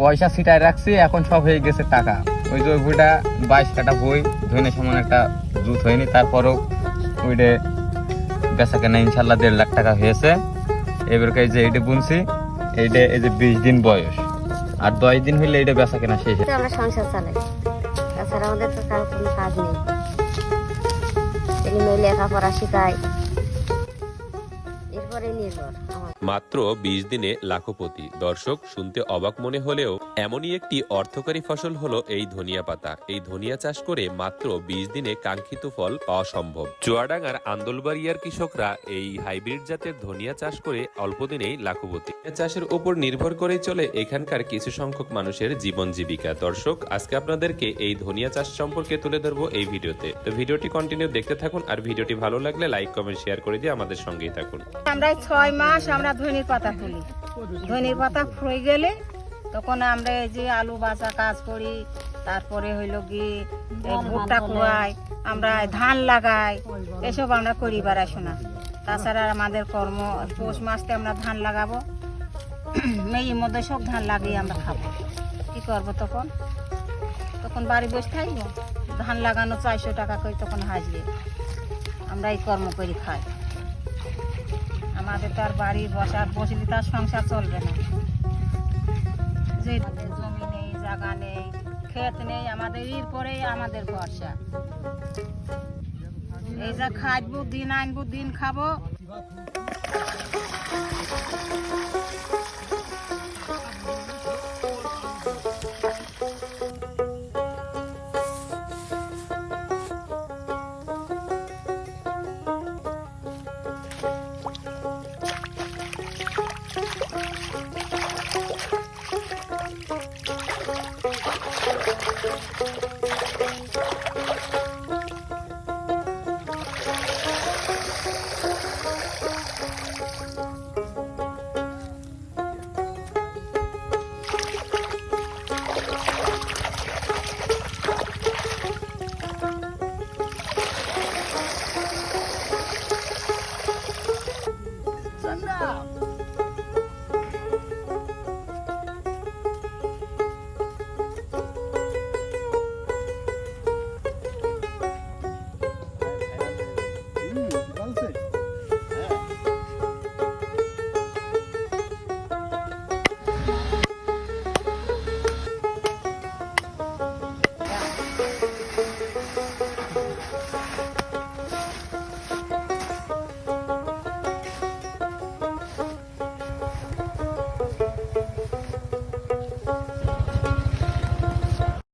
পয়সা ছিটায় রাখছি, এখন সব হয়ে গেছে টাকা। ওই যে ওই বইটা বাইশ কাটা বই, ধনে সমান একটা জুত হয়নি, তারপরও ওইটা বেচা কেনা ইনশাল্লাহ দেড় লাখ টাকা হয়েছে। এবারকে যে এইটা বুনছি, এইটা এই যে বিশ দিন বয়স। আর দশ দিন হইলে এইটা বেচা কেনা শেষ আমরা সংসার চালাই তাছাড়া আমাদের তো কারও কোনো কাজ নেই। লেখাপড়া মাত্র বিশ দিনে লাখপতি। দর্শক, শুনতে অবাক মনে হলেও এমনই একটি অর্থকারী ফসল হলো এই ধনিয়া পাতা। এই ধনিয়া চাষ করে মাত্র বিশ দিনে কাঙ্ক্ষিত ফল পাওয়া সম্ভব। চুয়াডাঙ্গার আন্দোলবাড়িয়ার কৃষকরা এই হাইব্রিড জাতের ধনিয়া চাষ করে অল্প দিনেই লাখপতি। চাষের উপর নির্ভর করেই চলে এখানকার কিছু সংখ্যক মানুষের জীবন জীবিকা। দর্শক, আজকে আপনাদেরকে এই ধনিয়া চাষ সম্পর্কে তুলে ধরবো এই ভিডিওতে। তো ভিডিওটি কন্টিনিউ দেখতে থাকুন, আর ভিডিওটি ভালো লাগলে লাইক কমেন্ট শেয়ার করে দিয়ে আমাদের সঙ্গেই থাকুন। আমরা ছয় মাস আমরা ধনির পাতা তুলি। ধনির পাতা ফুয়ে গেলে তখন আমরা এই যে আলু বাঁচা কাজ করি, তারপরে হইল এই ভুট্টা কুয়াই আমরা ধান লাগাই, এসব আমরা করি বেড়াই শোনা তাছাড়া আমাদের কর্ম, পৌষ মাসতে আমরা ধান লাগাবো। মেয়ের মধ্যে সব ধান লাগিয়ে আমরা খাব। কি করব তখন? তখন বাড়ি বসে থাকব। ধান লাগানো চারশো টাকা করে তখন হাজবে আমরা এই কর্ম করি খাই। আমাদের তো আর বাড়ি বসার বসলে তার সংসার চলবে না। যে জমি নেই, জায়গা নেই, ক্ষেত নেই, আমাদের এর পরেই আমাদের ভরসা। এই যা খাইবো, দিন আনব, দিন খাব।